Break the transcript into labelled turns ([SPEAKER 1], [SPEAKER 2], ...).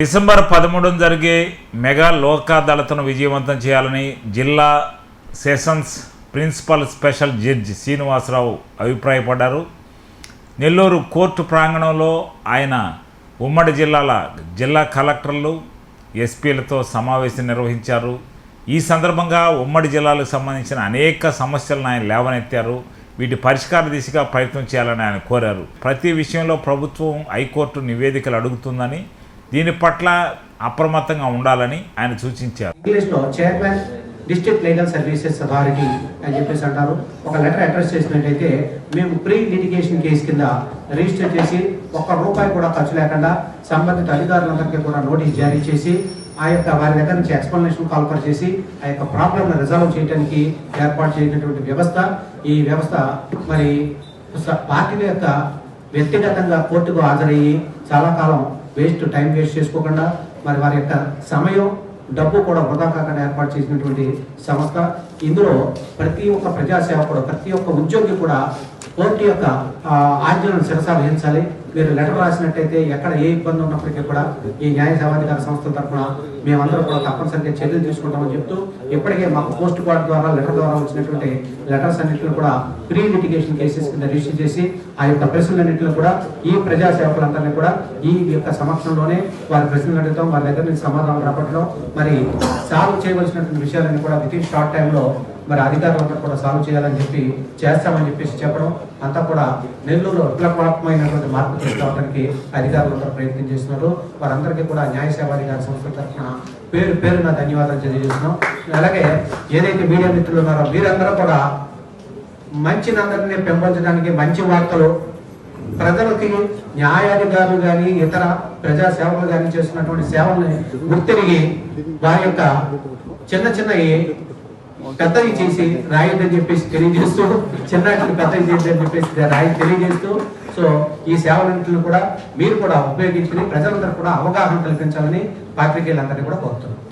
[SPEAKER 1] December పదమూడున జరిగే mega Lok అదాలత్ను విజయవంతం చేయాలని జిల్లా sessions principal special judge Srinivasa Rao అభిప్రాయపడ్డారు. నెల్లూరు కోర్టు ప్రాంగణంలో ఆయన ఉమ్మడి జిల్లాల జిల్లా కలెక్టర్లు ఎస్పీలతో సమావేశం నిర్వహించారు. ఈ సందర్భంగా ఉమ్మడి జిల్లాలకు సంబంధించిన అనేక సమస్యలను ఆయన లేవనెత్తారు. వీటి పరిష్కార దిశగా ప్రయత్నం చేయాలని ఆయన కోరారు. ప్రతి విషయంలో ప్రభుత్వం హైకోర్టు నివేదికలు అడుగుతుందని దీని పట్ల అప్రమత్తంగా ఉండాలని ఆయన సూచించారు.
[SPEAKER 2] ఇంగ్లీష్లో chairman district legal services authority అని చెప్పేసి అంటారు. ఒక లెటర్ అడ్రస్ చేసినట్టయితే మేము ప్రీ లిటిగేషన్ కేసు కింద రిజిస్టర్ చేసి ఒక్క రూపాయి కూడా ఖర్చు లేకుండా సంబంధిత అధికారులందరికీ కూడా నోటీస్ జారీ చేసి ఆ యొక్క వారి దగ్గర నుంచి ఎక్స్ప్లెనేషన్ కాల్పర్ చేసి ఆ యొక్క ప్రాబ్లమ్ని రిజాల్వ్ చేయడానికి ఏర్పాటు చేసినటువంటి వ్యవస్థ. ఈ వ్యవస్థ మరి స- పార్టీల యొక్క వ్యక్తిగతంగా కోర్టుకు హాజరయ్యి చాలా కాలం వేస్ట్ టైం వేస్ట్ చేసుకోకుండా మరి వారి యొక్క సమయం డబ్బు కూడా వృధా కాకుండా ఏర్పాటు చేసినటువంటి సంస్థ. ఇందులో ప్రతి ఒక్క ప్రజాసేవకుడు ప్రతి ఒక్క ఉద్యోగి కూడా కోర్టు యొక్క ఆజ్ఞలను శిరస వహించాలి. మీరు లెటర్ రాసినట్టయితే ఎక్కడ ఏ ఇబ్బంది ఉన్నప్పటికీ కూడా ఈ న్యాయ సేవాధికార సంస్థల తరఫున మేమందరం కూడా తప్పనిసరిగా చర్యలు తీసుకుంటామని చెప్తూ ఇప్పటికే మాకు పోస్ట్ కార్డ్ ద్వారా లెటర్ ద్వారా వచ్చినటువంటి లెటర్స్ అన్నింటిని కూడా ప్రీ లిటిగేషన్ కేసెస్ కింద రిజిస్టర్ చేసి ఆ యొక్క ప్రశ్నలన్నింటిని కూడా ఈ ప్రజా సేవకులందరినీ కూడా ఈ యొక్క సమక్షంలోనే వారి ప్రశ్నలు అడుగుతాం వారి దగ్గర నుంచి సమాధానం రాబట్టడం. మరి సాల్వ్ చేయవలసినటువంటి విషయాలన్నీ కూడా విత్ ఇన్ షార్ట్ టైంలో మరి అధికారులందరూ కూడా సాల్వ్ చేయాలని చెప్పి చేస్తామని చెప్పేసి చెప్పడం అంతా కూడా నెల్లూరులో విప్లవాత్మకమైనటువంటి మార్పు తీసుకురావడానికి అధికారులందరూ ప్రయత్నం చేస్తున్నారు. వారందరికీ కూడా న్యాయ సేవాధికార సంస్థల తరఫున పేరు పేరున ధన్యవాదాలు తెలియజేస్తున్నాం. అలాగే ఏదైతే మీడియా మిత్రులు ఉన్నారో మీరందరూ కూడా మంచినందరినీ పెంపొంచడానికి మంచి వార్తలు ప్రజలకి న్యాయాధికారులు కానీ ఇతర ప్రజా సేవలు కానీ చేస్తున్నటువంటి సేవల్ని గుర్తిరిగి వారి యొక్క చిన్న చిన్నవి పెద్దవి చేసి రాయొద్దని చెప్పేసి తెలియజేస్తూ చిన్నట్లు పెద్దవి చేసి చెప్పేసి రాయి తెలియజేస్తూ సో ఈ సేవలన్నింటిని కూడా మీరు కూడా ఉపయోగించుకుని ప్రజలందరూ కూడా అవగాహన కల్పించాలని పాత్రికేయులందరినీ కూడా కోరుతున్నాం.